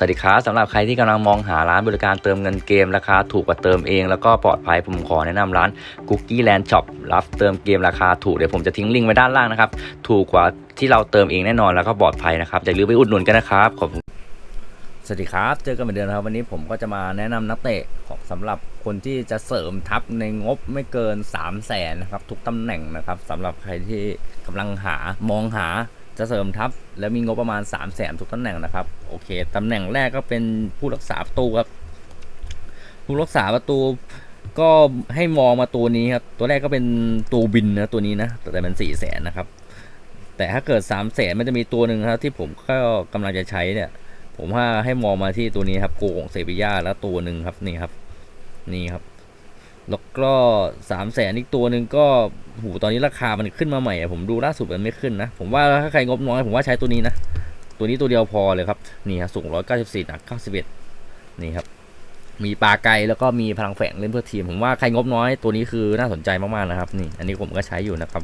สวัสดีครับสำหรับใครที่กำลังมองหาร้านบริการเติมเงินเกมราคาถูกกว่าเติมเอง แล้วก็ปลอดภัยผมขอแนะนำร้าน Cookie Land Shop รับเติมเกมราคาถูกเดี๋ยวผมจะทิ้งลิงก์ไว้ด้านล่างนะครับ ถูกกว่าที่เราเติมเองแน่นอนแล้วก็ปลอดภัยนะครับอย่าลืมไปอุดหนุนกันนะครับขอบคุณสวัสดีครับ เจอกันเหมือนเดิมนครับ วันนี้ผมก็จะมาแนะนำนักเตะของสำหรับคนที่จะเสริมทัพในงบไม่เกิน 3 0 0แสนนะครับทุกตำแหน่งนะครับสำหรับใครที่กำลังหามองหา จะเสริมทัพแล้วมีงบประมาณ 3 0 0แสนทุกตำแหน่งนะครับ โอเคตำแหน่งแรกก็เป็นผู้รักษาประตูครับ ผู้รักษาประตูก็ให้มองมาตัวนี้ครับ ตัวแรกก็เป็นตัวบินนะตัวนี้นะ แต่มันสี่แสนนะครับ แต่ถ้าเกิด3 0 0แสนมันจะมีตัวหนึ่งครับ ที่ผมก็กำลังจะใช้เนี่ย ผมว่าให้มองมาที่ตัวนี้ครับโกของเซบียาแล้วตัวหนึ่งครับนี่ครับ นี่ครับ แล้วก็สามแสนอีกตัวหนึ่งก็หูตอนนี้ราคามันขึ้นมาใหม่อะผมดูล่าสุดมันไม่ขึ้นนะ ผมว่าถ้าใครงบน้อยผมว่าใช้ตัวนี้นะ ตัวนี้ตัวเดียวพอเลยครับ นี่ครับสูงร้อยเก้าสิบสี่หนักเก้าสิบเอ็ดนี่ครับ มีปลาไกลแล้วก็มีพลังแฝงเล่นเพื่อทีม ผมว่าใครงบน้อยตัวนี้คือน่าสนใจมากๆนะครับ นี่อันนี้ผมก็ใช้อยู่นะครับ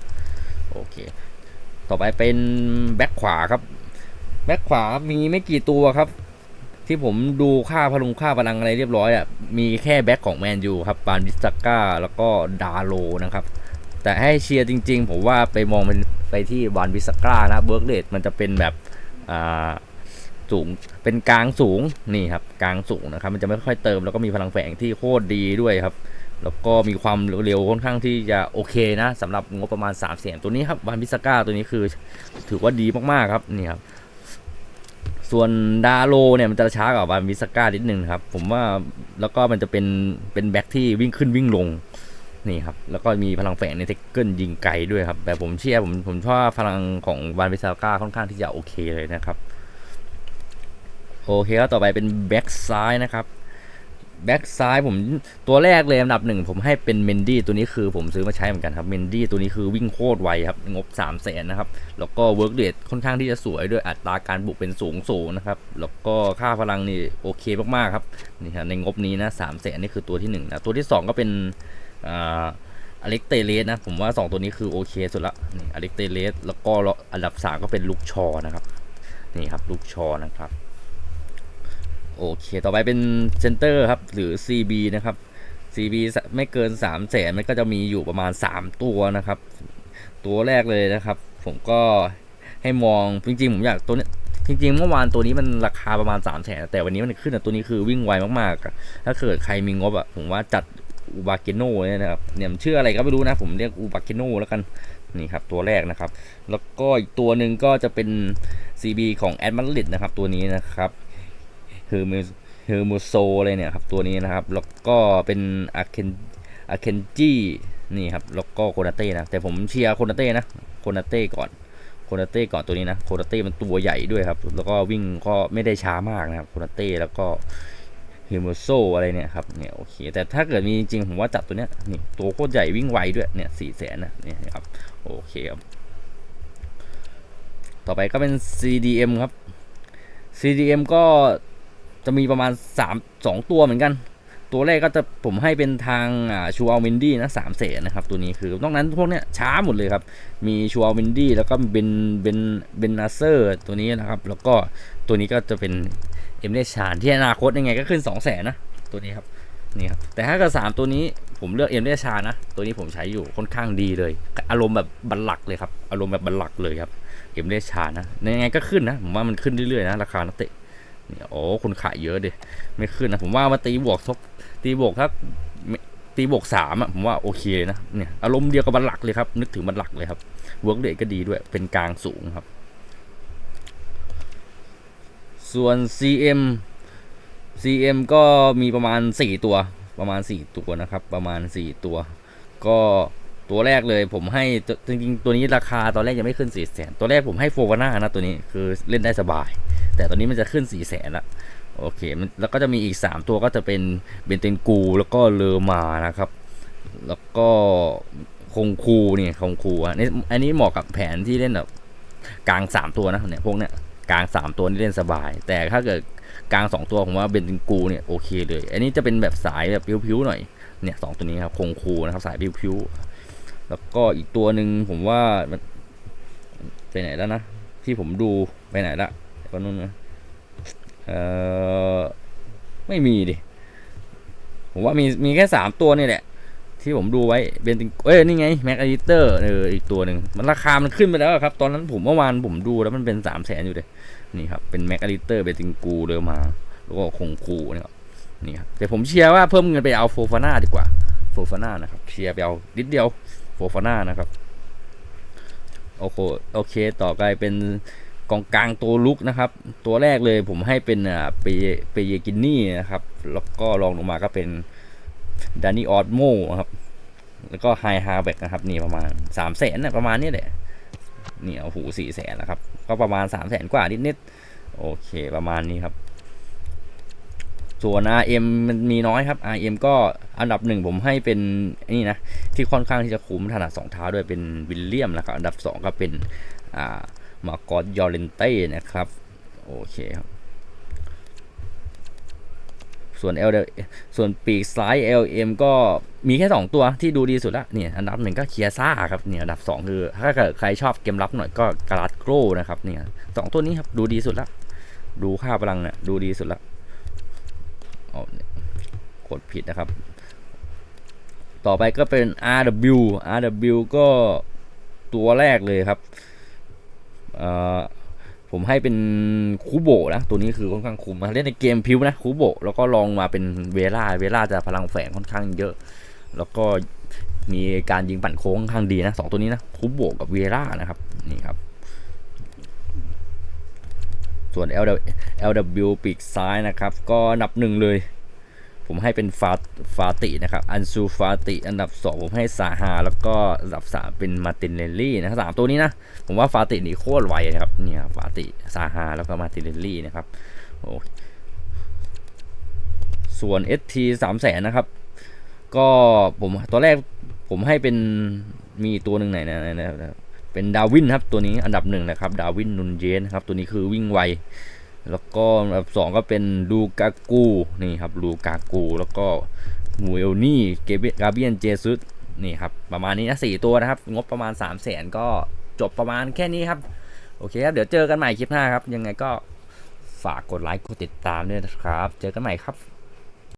โอเค ต่อไปเป็นแบ็คขวาครับ แบ็คขวามีไม่กี่ตัวครับ ที่ผมดูค่าพลุงค่าพลังอะไรเรียบร้อยอะมีแค่แบ็คของแมนยูครับปานวิสก้าแล้วก็ดาโลนะครับ แต่ให้เชียร์จริง ๆ ผมว่าไปมองเป็นไปที่บานวิสก้านะเบิร์กเลดมันจะเป็นแบบอ่าสูงเป็นกลางสูงนี่ครับกลางสูงนะครับ มันจะไม่ค่อยเติมแล้วก็มีพลังแฝงที่โคตรดีด้วยครับ แล้วก็มีความเร็วค่อนข้างที่จะโอเคนะสำหรับงบประมาณ3ามแสนตัวนี้ครับบานวิสก้าตัวนี้คือ ถือว่าดีมากๆครับนี่ครับ ส่วนดาโลเนี่ยมันจะช้ากว่าบามิสก้านิดนึงครับ ผมว่าแล้วก็มันจะเป็นเป็นแบ็กที่วิ่งขึ้นวิ่งลงนี่ครับแล้วก็มีพลังแฝงในเทคเกิลยิงไกลด้วยครับ แต่ผมเชื่อผมผมชอบพลังของบามิสก้าค่อนข้างที่จะโอเคเลยนะครับ โอเคแล้วต่อไปเป็นแบ็กซ้ายนะครับ แบ็คซ้ายผมตัวแรกเลยอันดับหนึ่งผมให้เป็นเมนดี้ตัวนี้คือผมซื้อมาใช้เหมือนกันครับเมนดี้ตัวนี้คือวิ่งโคตรไวครับ งบ3 0 0แสนนะครับ แล้วก็เวิร์กเดทค่อนข้างที่จะสวยด้วยอัตราการบุกเป็นสูงสูงนะครับ แล้วก็ค่าพลังนี่โอเคมากๆครับนี่ฮะในงบนี้นะสามแสนนี่คือตัวที่1นะตัวที่ 2 ก็เป็นอ่าอเล็กเตเลสนะผมว่า 2 ตัวนี้คือโอเคสุดละนี่อเล็กเตเลสแล้วก็อันดับ 3 ก็เป็นลูกชอนะครับนี่ครับลูกชอนะครับ โอเค ต่อไปเป็นเซนเตอร์ครับ หรือ CB นะครับ CB ไม่เกิน3 0 0แสนมันก็จะมีอยู่ประมาณ 3 ตัวนะครับ ตัวแรกเลยนะครับ ผมก็ให้มอง จริงๆ ผมอยากตัวนี้จริงๆ เมื่อวานตัวนี้มันราคาประมาณ 3 0 0แสนแต่วันนี้มันขึ้นอะตัวนี้คือวิ่งไวมากๆอะถ้าเกิดใครมีงบอะผมว่าจัดอูบาเกโน่เนี่ยนะครับเนี่ยมันชื่ออะไรก็ไม่รู้นะ ผมเรียกอูบาเกโน่แล้วกันนี่ครับตัวแรกนะครับ แล้วก็อีกตัวหนึ่งก็จะเป็น CB ของแอดมาริดนะครับตัวนี้นะครับ เฮอร์มูเฮอร์มูโซเลยเนี่ยครับตัวนี้นะครับแล้วก็เป็นอาเคนอาเคนจี้นี่ครับแล้วก็โคนาเต้นะแต่ผมเชียร์โคนาเต้นะโคนาเต้ก่อนโคนาเต้ก่อนตัวนี้นะโคนาเต้มันตัวใหญ่ด้วยครับ แล้วก็วิ่งก็ไม่ได้ช้ามากนะครับโคนาเต้แล้วก็เฮอร์มูโซอะไรเนี่ยครับเนี่ยโอเคแต่ถ้าเกิดมีจริงผมว่าจับตัวเนี้ยนี่ตัวโคตรใหญ่วิ่งไวด้วยเนี่ยสี่แสนนะเนี่ยครับโอเคครับต่อไปก็เป็น CDM ครับ CDM ก็ จะมีประมาณ 3 2 ตัวเหมือนกัน ตัวแรกก็จะผมให้เป็นทางชูอัลวินดี้นะสามเสนนะครับ ตัวนี้คือนอกนั้นพวกเนี้ยช้าหมดเลยครับ มีชูอัลวินดี้แล้วก็เบนเบนเบนนาเซอร์ตัวนี้นะครับ แล้วก็ตัวนี้ก็จะเป็นเอ็มเดชานที่อนาคตยังไงก็ขึ้น2 0 0แสนนะตัวนี้ครับนี่ครับแต่ถ้าเกิดสามตัวนี้ผมเลือกเอ็มเดชานนะ ตัวนี้ผมใช้อยู่ค่อนข้างดีเลย อารมณ์แบบบัลลักเลยครับอารมณ์แบบบัลลักเลยครับเอ็มเดชานนะยังไงก็ขึ้นนะผมว่ามันขึ้นเรื่อยๆนะราคานักเตะ โอ้คุณขายเยอะดิไม่ขึ้นนะผมว่ามาตีบวกสักตีบวกทักตีบวกสามอะผมว่าโอเคเลยนะเนี่ยอารมณ์เดียวกับบัลลักเลยครับ นึกถึงบัลลักเลยครับเวิร์กเดทก็ดีด้วยเป็นกลางสูงครับ ส่วน CM CM ก็มีประมาณ 4 ตัวประมาณ 4 ตัวนะครับ ประมาณ 4 ตัว ก็ตัวแรกเลยผมให้จริงๆตัวนี้ราคาตอนแรกยังไม่ขึ้น4ี่แสนตัวแรกผมให้โฟวาน่านะตัวนี้คือเล่นได้สบาย แต่ตอนนี้มันจะขึ้น4ี่แสนละโอเคมันแล้วก็จะมีอีก 3 ตัวก็จะเป็นเบนเตนกู แล้วก็เลอมานะครับ แล้วก็คงคูนี่คงคูอันนี้อันนี้เหมาะกับแผนที่เล่นแบบกลาง 3 ตัวนะเนี่ยพวกเนี้ยกลาง 3 ตัวนี่เล่นสบาย แต่ถ้าเกิดกลาง 2 ตัวผมว่าเบนเตนกูเนี่ยโอเคเลย อันนี้จะเป็นแบบสายแบบพิ้วๆหน่อยเนี่ยสตัวนี้ครับคงคูนะครับสายพิ้วๆแล้วก็อีกตัวหนึ่งผมว่ามันไปไหนแล้วนะที่ผมดูไปไหนละ ก็นู่นนะเออไม่มีดิ ผมว่ามีมีแค่สามตัวนี่แหละ ที่ผมดูไว้เบนติงเอ้ยนี่ไงแม็กอ i เตอร์เอออีกตัวหนึ่งมันราคามันขึ้นไปแล้วครับ ตอนนั้นผมเมื่อวานผมดูแล้วมันเป็นสามแสนอยู่เลยนี่ครับ เป็นแม็กอ i เตอร์เบนติงกูเดิมมา แล้วก็คงคูเนี่ยครับนี่ครับแต่ผมเชียร์ว่าเพิ่มเงินไปเอาโฟฟาน่าดีกว่าโฟฟาน่านะครับเชียร์ไปเอานิดเดียวโฟฟาน่านะครับโอเคโอเค ต่อไปเป็น กองกลางตัวลุกนะครับ ตัวแรกเลยผมให้เป็นเปเปเยกินนี่นะครับ แล้วก็รองลงมาก็เป็นดานี่ออสโมครับ แล้วก็ไฮฮาเบกนะครับ นี่ประมาณสามแสนนะประมาณนี้แหละนี่โอ้โหสี่แสนแล้วครับ ก็ประมาณสามแสนกว่านิดๆโอเคประมาณนี้ครับส่วน RM มันมีน้อยครับ RM ก็อันดับหนึ่งผมให้เป็นนี่นะที่ค่อนข้างที่จะคุ้มถนัดสองเท้าด้วยเป็นวิลเลียมนะครับอันดับสองก็เป็นอ่า มากอสยอร์เรนเต้นะครับ โอเคครับ ส่วน L ส่วนปีกซ้าย LM ก็มีแค่ 2 ตัวที่ดูดีสุดละเนี่ยอันดับหนึ่งก็เคียซ่าครับเนี่ยอันดับ 2 คือ ถ้าเกิดใครชอบเกมรับหน่อยก็กราดโกรนะครับเนี่ยสองตัวนี้ครับดูดีสุดละดูค่าพลังเนี่ยดูดีสุดละกดผิดนะครับ ต่อไปก็เป็น RW RW ก็ตัวแรกเลยครับ ผมให้เป็นคูโบนะ ตัวนี้คือค่อนข้างคุ้มนะเล่นในเกมพิวนะคูโบแล้วก็ลองมาเป็นเวล่าเวล่าจะพลังแฝงค่อนข้างเยอะ แล้วก็มีการยิงปั่นโค้งค่อนข้างดีนะสองตัวนี้นะคูโบกับเวล่านะครับนี่ครับ ส่วน LW ปีกซ้ายนะครับ ก็นับหนึ่งเลย ผมให้เป็นฟาฟาตินะครับ อันซูฟาติ อันดับ 2 ผมให้ซาฮา แล้วก็อันดับ 3 เป็นมาตินเลลลี่นะครับสามตัวนี้นะ ผมว่าฟาตินี่โคตรไวนะครับ เนี่ยฟาติซาฮา แล้วก็มาตินเลลลี่นะครับโอ้ส่วน ST 3 0 0แสนนะครับ ก็ผมตัวแรกผมให้เป็นมีตัวหนึ่งไหนนะนะนะนะเป็นดาวินครับตัวนี้อันดับหนึ่งนะครับ ดาวินนุนเยนครับ ตัวนี้คือวิ่งไว แล้วก็อันดับสองก็เป็นลูกากูนี่ครับลูกากู แล้วก็มูเอลนี่เกเบกาเบียนเจซุสนี่ครับประมาณนี้นะสี่ตัวนะครับ งบประมาณ3 0 0แสนก็จบประมาณแค่นี้ครับ โอเคครับ เดี๋ยวเจอกันใหม่คลิปหน้าครับ ยังไงก็ฝากกดไลค์กดติดตามด้วยนะครับ เจอกันใหม่ครับ